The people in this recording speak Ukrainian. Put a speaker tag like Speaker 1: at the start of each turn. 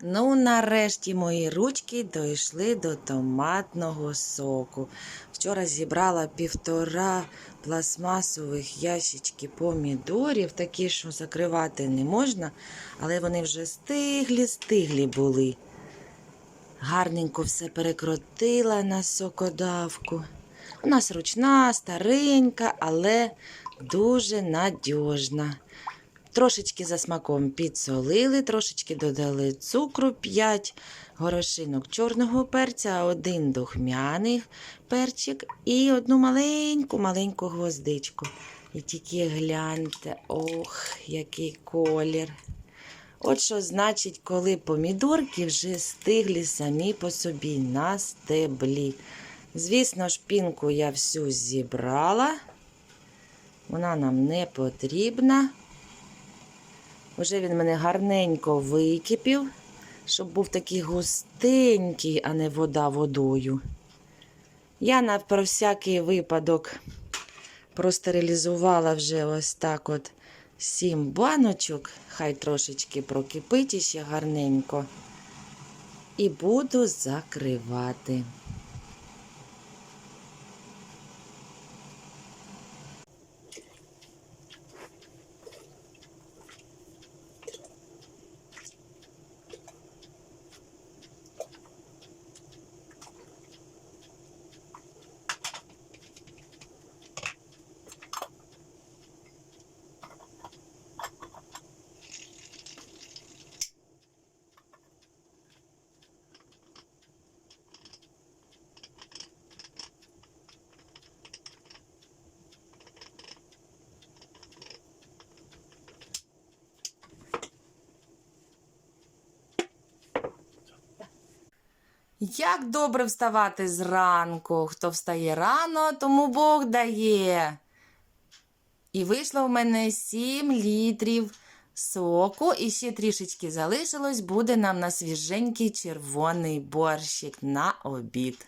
Speaker 1: Ну, нарешті мої ручки дійшли до томатного соку. Вчора зібрала півтора пластмасових ящички помідорів, такі, що закривати не можна, але вони вже стиглі, стиглі були. Гарненько все перекрутила на сокодавку. У нас ручна, старенька, але дуже надіжна. Трошечки за смаком підсолили, трошечки додали цукру 5 горошинок чорного перця, один духмяний перчик і одну маленьку-маленьку гвоздичку. І тільки гляньте, ох, який колір. От що значить, коли помідорки вже стиглі самі по собі на стеблі. Звісно, шпінку я всю зібрала. Вона нам не потрібна. Уже він мене гарненько википів, щоб був такий густенький, а не вода водою. Я на про всякий випадок простерилізувала вже ось так от сім баночок, хай трошечки прокипить іще гарненько. І буду закривати. Як добре вставати зранку. Хто встає рано, тому Бог дає. І вийшло в мене 7 літрів соку, і ще трішечки залишилось, буде нам на свіженький червоний борщик на обід.